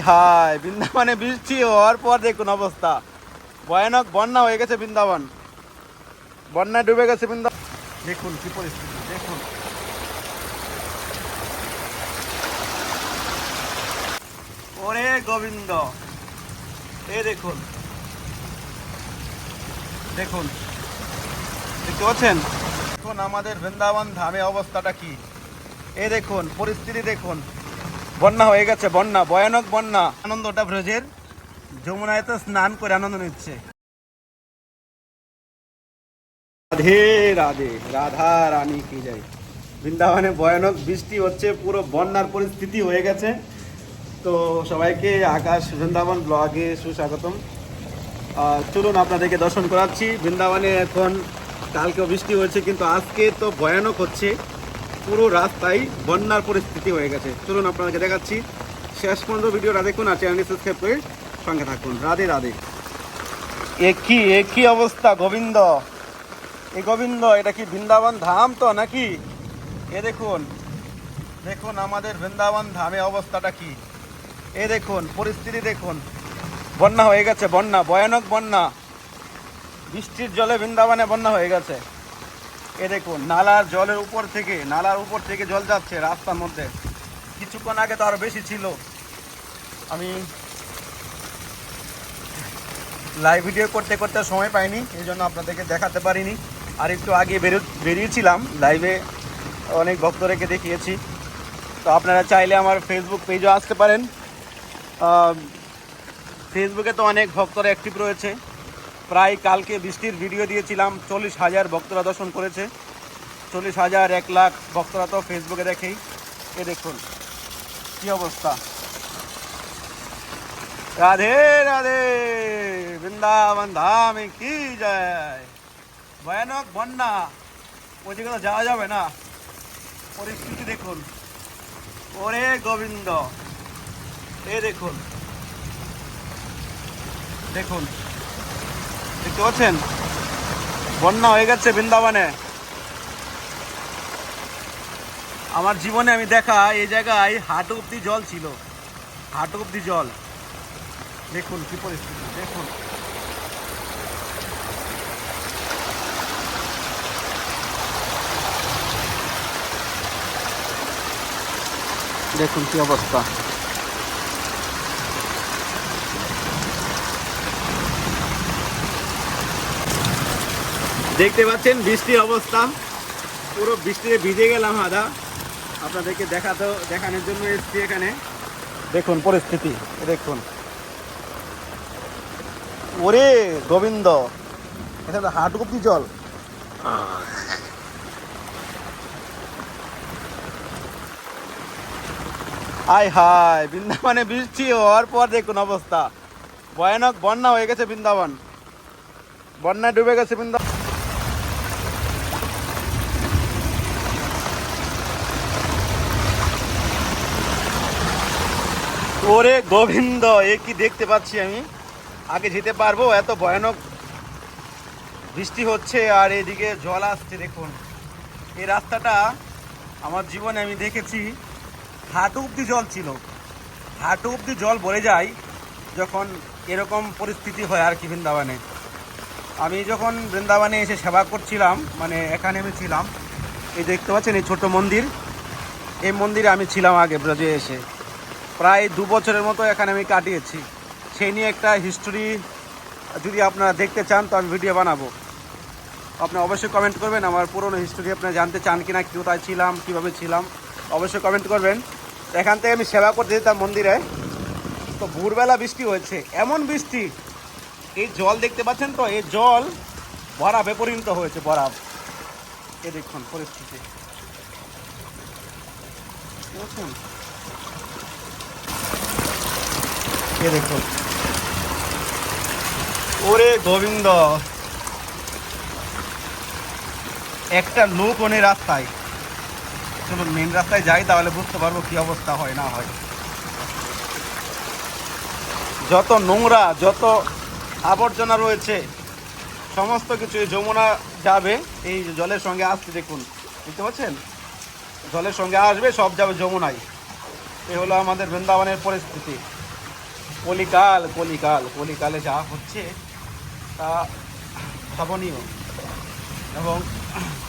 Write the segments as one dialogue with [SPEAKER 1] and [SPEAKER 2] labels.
[SPEAKER 1] হায় বৃন্দাবনে বৃষ্টি হওয়ার পর দেখুন অবস্থা। ভয়ানক বন্যা হয়ে গেছে বৃন্দাবন। বন্যায় ডুবে গেছে বৃন্দাবন। দেখুন কি পরিস্থিতি, দেখুন। ওরে গোবিন্দ এ দেখুন। দেখুন। দেখতে পাচ্ছেন? এখন আমাদের বৃন্দাবন ধামে অবস্থাটা কি। এ দেখুন, পরিস্থিতি দেখুন। বন্যা হয়ে গেছে, বন্যা, ভয়ানক বন্যা। আনন্দটা ব্রজের যমুনায় তো স্নান করে আনন্দ নিচ্ছে। রাধে রাধে, রাধা রানী কি যায় বৃন্দাবনে ভয়ানক বৃষ্টি হচ্ছে, পুরো বন্যার পরিস্থিতি হয়ে গেছে। তো সবাইকে আকাশ বৃন্দাবন ব্লগে সুস্বাগতম। চলুন আপনাদেরকে দর্শন করাচ্ছি। বৃন্দাবনে এখন কালকেও বৃষ্টি হয়েছে, কিন্তু আজকে তো ভয়ানক হচ্ছে। পুরো রাস্তায় বন্যার পরিস্থিতি হয়ে গেছে। চলুন আপনাদেরকে দেখাচ্ছি। শেষ পর্যন্ত ভিডিওটা দেখুন আর চ্যানেলটি সাবস্ক্রাইব করে সঙ্গে থাকুন। রাধে রাধে। একই একই অবস্থা, গোবিন্দ? এ গোবিন্দ, এটা কি বৃন্দাবন ধাম তো নাকি? এ দেখুন দেখুন আমাদের বৃন্দাবন ধামে অবস্থাটা কি। এ দেখুন, পরিস্থিতি দেখুন। বন্যা হয়ে গেছে, বন্যা, ভয়ানক বন্যা। বৃষ্টির জলে বৃন্দাবনে বন্যা হয়ে গেছে। এ দেখুন, নালার জলের উপর থেকে, নালার উপর থেকে জল যাচ্ছে রাস্তার মধ্যে। কিছুক্ষণ আগে তো আরও বেশি ছিল। আমি লাইভ ভিডিও করতে করতে সময় পাইনি, এই জন্য আপনাদেরকে দেখাতে পারিনি। আর একটু আগে বেরো, বেরিয়েছিলাম লাইভে অনেক ভক্তরেকে দেখিয়েছি। তো আপনারা চাইলে আমার ফেসবুক পেজও আসতে পারেন। ফেসবুকে তো অনেক ভক্তরা অ্যাক্টিভ রয়েছে। প্রায় কালকে বৃষ্টির ভিডিও দিয়েছিলাম। চল্লিশ হাজার ভক্তরা দর্শন করেছে। চল্লিশ হাজার এক লাখ ভক্তরা তো ফেসবুকে দেখেই। এ দেখুন, কি অবস্থা। রাধে রাধে, বৃন্দাবন ধামে কি যায় ভয়ানক বন্যা। ওইদিকে তো যাওয়া যাবে না। পরিস্থিতি দেখুন। ওরে গোবিন্দ। এ দেখুন। দেখুন। দেখতে পাচ্ছেন? বন্যা হয়ে গেছে বৃন্দাবনে। আমার জীবনে আমি দেখা এই জায়গায় হাঁটু অব্দি জল ছিল। হাঁটু অব্দি জল। দেখুন কি পরিস্থিতি, দেখুন। দেখুন কি অবস্থা। দেখতে পাচ্ছেন বৃষ্টির অবস্থা। পুরো বৃষ্টিতে ভিজে গেলাম আদা। আপনাদেরকে দেখাতো, দেখানোর জন্য এসছি এখানে। দেখুন পরিস্থিতি দেখুন। ওরে গোবিন্দ, এটা তো হাঁটু জল। আয় হায়, বৃন্দাবনে বৃষ্টি হওয়ার পর দেখুন অবস্থা। ভয়ানক বন্যা হয়ে গেছে বৃন্দাবন। বন্যায় ডুবে গেছে বৃন্দাবন। ওরে গোবিন্দ, এ কি দেখতে পাচ্ছি আমি? আগে যেতে পারব, এত ভয়ানক বৃষ্টি হচ্ছে আর এদিকে জল আসছে, দেখুন। এই রাস্তাটা আমার জীবনে আমি দেখেছি, হাঁটু অব্দি জল ছিল। হাঁটু অব্দি জল ভরে যায় যখন এরকম পরিস্থিতি হয় আর কি বৃন্দাবনে। আমি যখন বৃন্দাবনে এসে সেবা করছিলাম মানে এখানে আমি ছিলাম, এই দেখতে পাচ্ছেন এই ছোট মন্দির? এই মন্দিরে আমি ছিলাম আগে ব্রজে এসে। প্রায় দু বছরের মতো এখানে আমি কাটিয়েছি। সেই নিয়ে একটা হিস্টোরি যদি আপনারা দেখতে চান, তো আমি ভিডিও বানাবো। আপনি অবশ্যই কমেন্ট করবেন, আমার পুরনো হিস্টোরি আপনারা জানতে চান কিনা, কোথায় ছিলাম, কীভাবে ছিলাম, অবশ্যই কমেন্ট করবেন। এখান থেকে আমি সেবা করতে যেতাম মন্দিরে। তো ভোরবেলা বৃষ্টি হয়েছে, এমন বৃষ্টি। এই জল দেখতে পাচ্ছেন তো? এই জল বরাবে পরিণত হয়েছে বরাব এ দেখুন পরিস্থিতি। এ দেখুন ওরে গোবিন্দ। একটা লোক ওনে রাস্তায়। চলুন মেন রাস্তায় যাই, তাহলে বুঝতে পারব কি অবস্থা হয়, না হয়। যত নোংরা, যত আবর্জনা রয়েছে, সমস্ত কিছু এই যমুনা যাবে, এই জলের সঙ্গে আসছে, দেখুন। বুঝতে পারছেন? জলের সঙ্গে আসবে, সব যাবে যমুনায়। এ হলো আমাদের বৃন্দাবনের পরিস্থিতি। কলিকাল কলিকাল, কলিকালে যা হচ্ছে তা ভাবনীয় এবং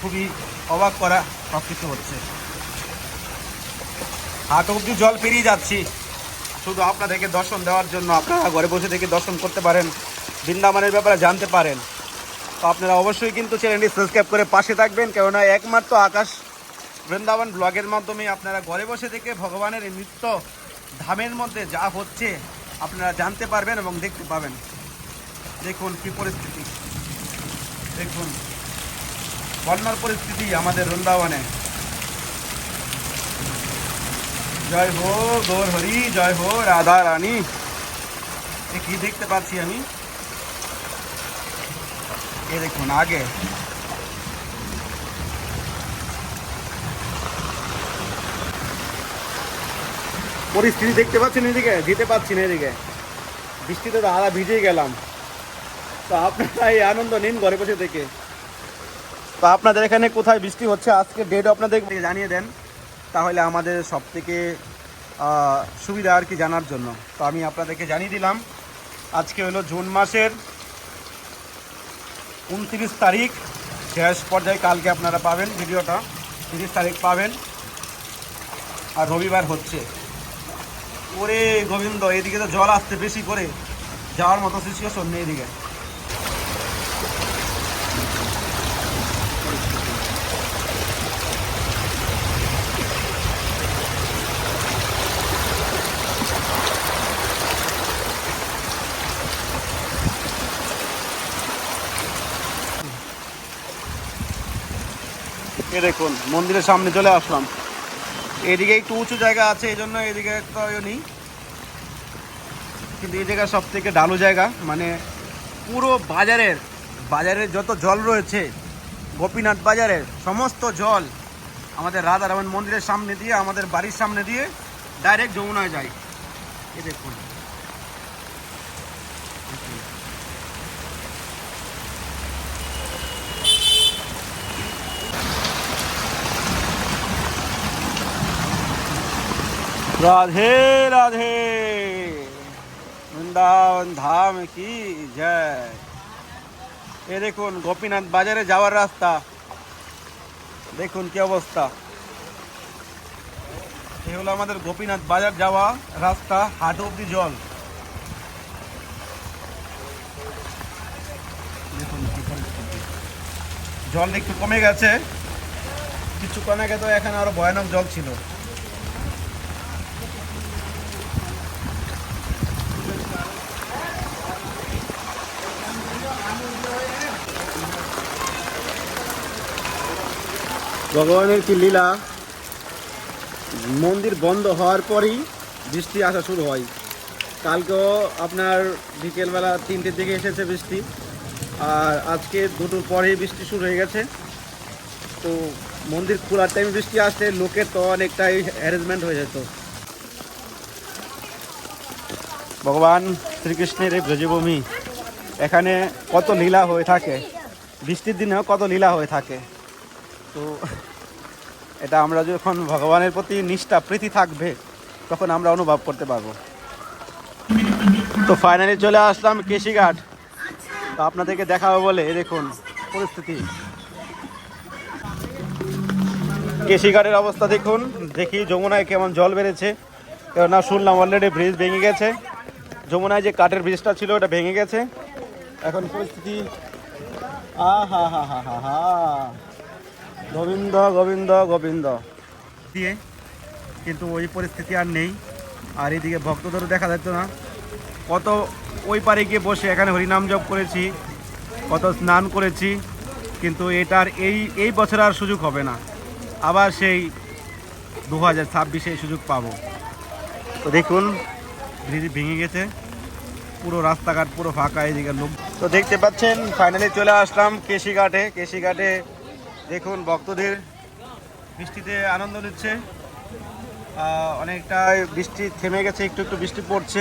[SPEAKER 1] খুবই অবাক করা সব কিছু হচ্ছে। হাট অব্দি জল পেরিয়ে যাচ্ছি। শুধু আপনাদেরকে দর্শন দেওয়ার জন্য আপনারা ঘরে বসে থেকে দর্শন করতে পারেন, বৃন্দাবনের ব্যাপারে জানতে পারেন। তো আপনারা অবশ্যই কিন্তু চ্যানেলটি সাবস্ক্রাইব করে পাশে থাকবেন, কেননা একমাত্র আকাশ বৃন্দাবন ব্লগের মাধ্যমে আপনারা ঘরে বসে থেকে ভগবানের নৃত্য ধামের মধ্যে যা হচ্ছে আপনারা জানতে পারবেন এবং দেখতে পাবেন। দেখুন কী পরিস্থিতি। দেখুন। বন্যার পরিস্থিতি আমাদের বৃন্দাবনে। জয় হো গৌর হরি জয় হো রাধা রানী এ কি দেখতে পাচ্ছি আমি? এ দেখুন, আগে পরিস্থিতি দেখতে পাচ্ছেন এদিকে যেতে পাচ্ছি না এদিকে। বৃষ্টিতে তো আধা ভিজে গেলাম। তো আপনারা এই আনন্দ নিন ঘরে বসে থেকে। তো আপনাদের এখানে কোথায় বৃষ্টি হচ্ছে? আজকে ডেট আপনাদের জানিয়ে দেন। তাহলে আমাদের সব থেকে সুবিধা আর কি জানার জন্য। তো আমি আপনাদেরকে জানিয়ে দিলাম, আজকে হলো জুন মাসের উনত্রিশ তারিখ। শেষ পর্যায়ে কালকে আপনারা পাবেন ভিডিওটা। তিরিশ তারিখ পাবেন। আর রবিবার হচ্ছে। ওরে গোবিন্দ, এদিকে তো জল আসছে বেশি করে। যাওয়ার মতো সিচুয়েশন নেই এদিকে। দেখুন, মন্দিরের সামনে চলে আসলাম। এদিকে একটু উঁচু জায়গা আছে এই জন্য এদিকে তো ইয়ে নেই। কিন্তু এই জায়গা সব থেকে ডালু জায়গা মানে পুরো বাজারের বাজারের যত জল রয়েছে, গোপীনাথ বাজারের সমস্ত জল আমাদের রাধারামন মন্দিরের সামনে দিয়ে, আমাদের বাড়ির সামনে দিয়ে ডাইরেক্ট যমুনায় যায়। এ দেখুন। রাধে রাধে বৃন্দাবন ধাম কি জয় এ দেখুন গোপীনাথ বাজারে যাওয়ার রাস্তা দেখুন কি অবস্থা এ হলো আমাদের গোপীনাথ বাজার যাওয়া রাস্তা, হাট অব্দি জল। দেখুন জল একটু কমে গেছে। কিছুক্ষণ আগে তো এখানে আরও ভয়ানক জল ছিল। ভগবানের কি লীলা? মন্দির বন্ধ হওয়ার পরই বৃষ্টি আসা শুরু হয়। কালকেও আপনার বিকেলবেলা তিনটের দিকে এসেছে বৃষ্টি। আর আজকে দুটোর পরেই বৃষ্টি শুরু হয়ে গেছে। তো মন্দির খোলার টাইমে বৃষ্টি আসলে লোকের তো অনেকটাই অ্যারেঞ্জমেন্ট হয়ে যেত। ভগবান শ্রীকৃষ্ণের এই ব্রজভূমি, এখানে কত লীলা হয়ে থাকে, বৃষ্টির দিনেও কত লীলা হয়ে থাকে। তো এটা আমরা যখন ভগবানের প্রতি নিষ্ঠা, প্রীতি থাকবে, তখন আমরা অনুভব করতে পারব। তো ফাইনালি চলে আসলাম কেশিঘাট। তো আপনাদেরকে দেখাবো বলে দেখুন পরিস্থিতি। কেশিঘাটের অবস্থা দেখুন, দেখি যমুনায় কেমন জল বেড়েছে। কেননা শুনলাম অলরেডি ব্রিজ ভেঙে গেছে। যমুনায় যে কাঠের ব্রিজটা ছিল, ওটা ভেঙে গেছে। এখন পরিস্থিতি আ হা হা হা হা হা। গোবিন্দ গোবিন্দ গোবিন্দ। দিয়ে কিন্তু ওই পরিস্থিতি আর নেই। আর এইদিকে ভক্তদেরও দেখা যাচ্ছে না। কত ওই পারে গিয়ে বসে এখানে হরিনাম জপ করেছি কত স্নান করেছি কিন্তু এটার এই এই বছর আর সুযোগ হবে না। আবার সেই দু হাজার ছাব্বিশে সুযোগ পাবো। তো দেখুন ব্রিজ ভেঙে গেছে। পুরো রাস্তাঘাট পুরো ফাঁকা এদিকে লোক তো দেখতে পাচ্ছেন ফাইনালি চলে আসলাম কেশিঘাটে। কেশিঘাটে দেখুন, ভক্তদের বৃষ্টিতে আনন্দ নিচ্ছে। অনেকটা বৃষ্টি থেমে গেছে, একটু একটু বৃষ্টি পড়ছে।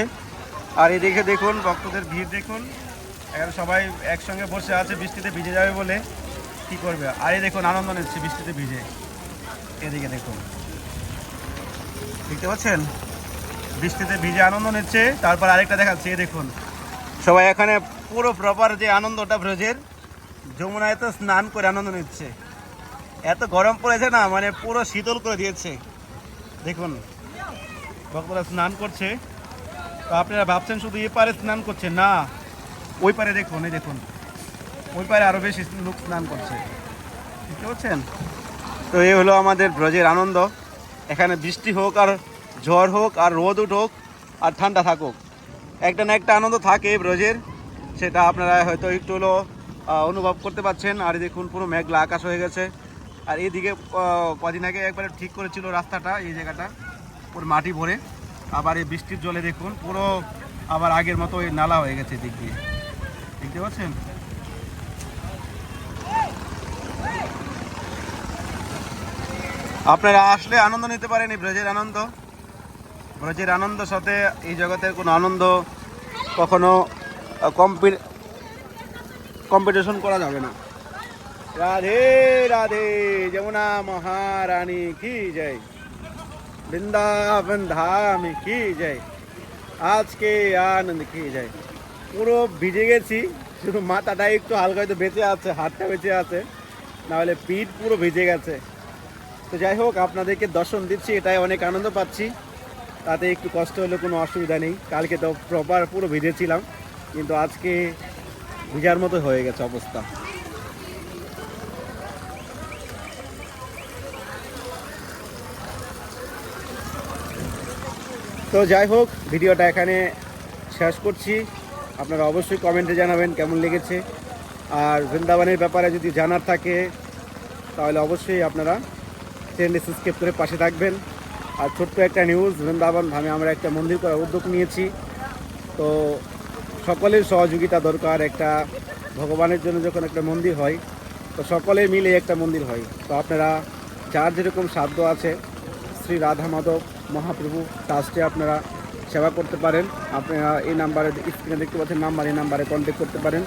[SPEAKER 1] আর এদিকে দেখুন, ভক্তদের ভিড় দেখুন। এখানে সবাই একসঙ্গে বসে আছে, বৃষ্টিতে ভিজে যাবে বলে। কি করবে? আর এই দেখুন, আনন্দ নিচ্ছে বৃষ্টিতে ভিজে। এদিকে দেখুন। দেখতে পাচ্ছেন? বৃষ্টিতে ভিজে আনন্দ নিচ্ছে। তারপর আরেকটা দেখাচ্ছে দেখুন। সবাই এখানে পুরো প্রপার যে আনন্দটা ব্রজের, যমুনায় তো স্নান করে আনন্দ নিচ্ছে। এত গরম পড়েছে না মানে পুরো শীতল করে দিয়েছে। দেখুন, ভক্তরা স্নান করছে। তো আপনারা ভাবছেন শুধু এ পারে স্নান করছে? না, ওই পারে দেখুন, এই দেখুন। ওই পারে আরও বেশি লোক স্নান করছে। বুঝতে পারছেন? তো এই হলো আমাদের ব্রজের আনন্দ। এখানে বৃষ্টি হোক আর ঝড় হোক আর রোদ উঠুক আর ঠান্ডা থাকুক। একটা না একটা আনন্দ থাকে ব্রজের। সেটা আপনারা হয়তো একটু হলো অনুভব করতে পারছেন। আর দেখুন, পুরো মেঘলা আকাশ হয়ে গেছে। আর এইদিকে আহ, কদিন আগে একবারে ঠিক করেছিল রাস্তাটা এই জায়গাটা পুরো মাটি ভরে। আবার এই বৃষ্টির জলে দেখুন পুরো আবার আগের মতো ওই নালা হয়ে গেছে দিক দিয়ে। দেখতে পাচ্ছেন? আপনারা আসলে আনন্দ নিতে পারেন এই ব্রজের আনন্দ। ব্রজের আনন্দ সাথে এই জগতের কোনো আনন্দ কখনো কম্পি কম্পিটিশন করা যাবে না। রাধে রাধে, যমুনা মহারানী কি জয়? বৃন্দাবন ধাম কি জয়? আজকে আনন্দ কি জয়? পুরো ভিজে গেছি, শুধু মাথাটা একটু হালকা হয়তো বেঁচে আছে, হাতটা বেঁচে আছে, নাহলে পিঠ পুরো ভিজে গেছে। তো যাই হোক, আপনাদেরকে দর্শন দিচ্ছি, এটাই অনেক আনন্দ পাচ্ছি। তাতে একটু কষ্ট হলে কোনো অসুবিধা নেই। কালকে তো প্রপার পুরো ভিজেছিলাম, কিন্তু আজকে ভিজার মতো হয়ে গেছে অবস্থা। তো যাই হোক, ভিডিওটা এখানে শেষ করছি। আপনারা অবশ্যই কমেন্টে জানাবেন কেমন লেগেছে। আর বৃন্দাবনের ব্যাপারে যদি জানার থাকে, তাহলে অবশ্যই আপনারা চ্যানেলটি সাবস্ক্রাইব করে পাশে থাকবেন। আর ছোট্ট একটা নিউজ বৃন্দাবন ধামে আমরা একটা মন্দির করার উদ্যোগ নিয়েছি। তো সকলের সহযোগিতা দরকার, একটা ভগবানের জন্য যখন একটা মন্দির হয়, তো সকলে মিলে একটা মন্দির হয়। তো আপনারা, যার যেরকম সাধ্য আছে, শ্রী রাধা মাধব মহাপ্রভু ট্রাস্টে আপনারা সেবা করতে পারেন। আপনারা এই নাম্বারে স্ক্রিনে দেখতে পাচ্ছেন, নাম্বার, এই নাম্বারে কন্ট্যাক্ট করতে পারেন।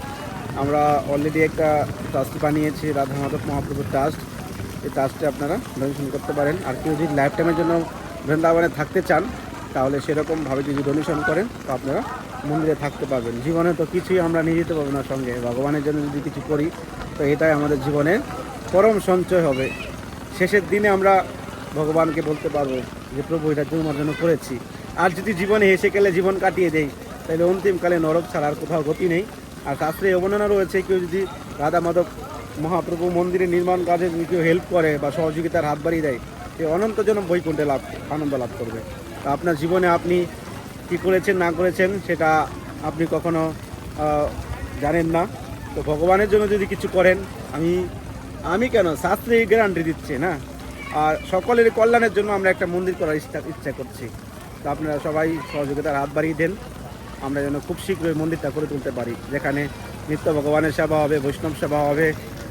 [SPEAKER 1] আমরা অলরেডি একটা ট্রাস্ট বানিয়েছি, রাধা মাধব মহাপ্রভু ট্রাস্ট এই ট্রাস্টে আপনারা ডোনেশন করতে পারেন। আর কেউ যদি লাইফ টাইমের জন্য বৃন্দাবনে থাকতে চান, তাহলে সেরকমভাবে যদি ডোনেশন করেন, তো আপনারা মন্দিরে থাকতে পারবেন। জীবনে তো কিছুই আমরা নিয়ে যেতে পারব না সঙ্গে। ভগবানের জন্য যদি কিছু করি, তো এটাই আমাদের জীবনের পরম সঞ্চয় হবে। শেষের দিনে আমরা ভগবানকে বলতে পারব যে প্রভু এটা তোমার জন্য করেছি। আর যদি জীবনে হেসে গেলে জীবন কাটিয়ে দেই, তাহলে অন্তিমকালে নরক ছাড়া আর কোথাও গতি নেই। আর শাস্ত্রে অবর্ণনা রয়েছে, কেউ যদি রাধা মাধব মহাপ্রভু মন্দিরের নির্মাণ কাজে যদি কেউ হেল্প করে বা সহযোগিতার হাত বাড়িয়ে দেয়, সে অনন্তজন বৈকুণ্ঠে লাভ, আনন্দ লাভ করবে। তা আপনার জীবনে আপনি কী করেছেন, না করেছেন, সেটা আপনি কখনো জানেন না। তো ভগবানের জন্য যদি কিছু করেন, আমি আমি কেন? শাস্ত্রে গ্যারান্টি দিচ্ছে না। আর সকলের কল্যাণের জন্য আমরা একটা মন্দির করার ইচ্ছা ইচ্ছা করছি। তো আপনারা সবাই সহযোগিতার হাত বাড়িয়ে দেন। আমরা যেন খুব শীঘ্রই মন্দিরটা করে তুলতে পারি। যেখানে নিত্য ভগবানের সেবা হবে, বৈষ্ণব সেবা হবে,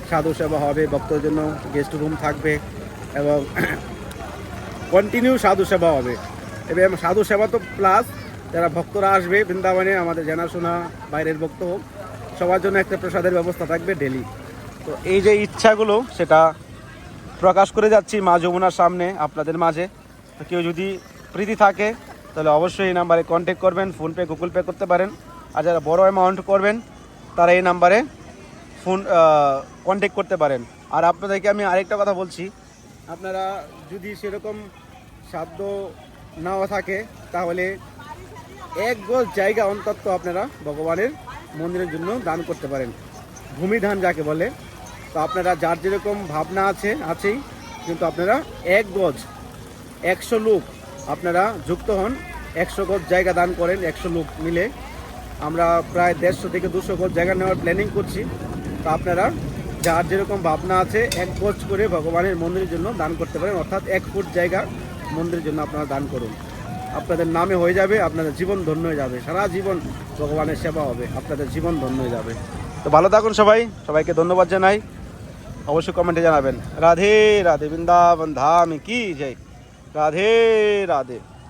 [SPEAKER 1] সাধু সেবা হবে, ভক্তদের জন্য গেস্ট রুম থাকবে এবং কন্টিনিউ সাধু সেবা হবে। এবং সাধু সেবা তো প্লাস যারা ভক্তরা আসবে, বৃন্দাবনে আমাদের জানাশোনা, বাইরের ভক্ত হোক সবার জন্য একটা প্রসাদের ব্যবস্থা থাকবে ডেলি তো এই যে ইচ্ছাগুলো, সেটা প্রকাশ করে যাচ্ছি মা যমুনার সামনে আপনাদের মাঝে। তো কেউ যদি প্রীতি থাকে, তাহলে অবশ্যই এই নাম্বারে কন্ট্যাক্ট করবেন ফোনপে গুগল পে করতে পারেন। আর যারা বড় অ্যামাউন্ট করবেন, তারা এই নাম্বারে ফোন কন্ট্যাক্ট করতে পারেন। আর আপনাদেরকে আমি আরেকটা কথা বলছি, আপনারা যদি সেরকম সাধ্য নাও থাকে, তাহলে এক গজ জায়গা অন্তত আপনারা ভগবানের মন্দিরের জন্য দান করতে পারেন। ভূমি ধান যাকে বলে তো আপনারা যার যেরকম ভাবনা আছে, আছেই, কিন্তু আপনারা এক গজ, একশো লোক আপনারা যুক্ত হন, একশো গজ জায়গা দান করেন, একশো লোক মিলে। আমরা প্রায় দেড়শো থেকে দুশো গজ জায়গা নেওয়ার প্ল্যানিং করছি। তো আপনারা যার যেরকম ভাবনা আছে, এক গজ করে ভগবানের মন্দিরের জন্য দান করতে পারেন, অর্থাৎ এক ফুট জায়গা মন্দিরের জন্য আপনারা দান করুন। আপনাদের নামে হয়ে যাবে, আপনাদের জীবন ধন্য হয়ে যাবে। সারা জীবন ভগবানের সেবা হবে, আপনাদের জীবন ধন্য হয়ে যাবে। তো ভালো থাকুন সবাই, সবাইকে ধন্যবাদ জানাই। অবশ্যই কমেন্টে জানাবেন। রাধে রাধে বৃন্দাবন ধাম কি জয়। রাধে রাধে।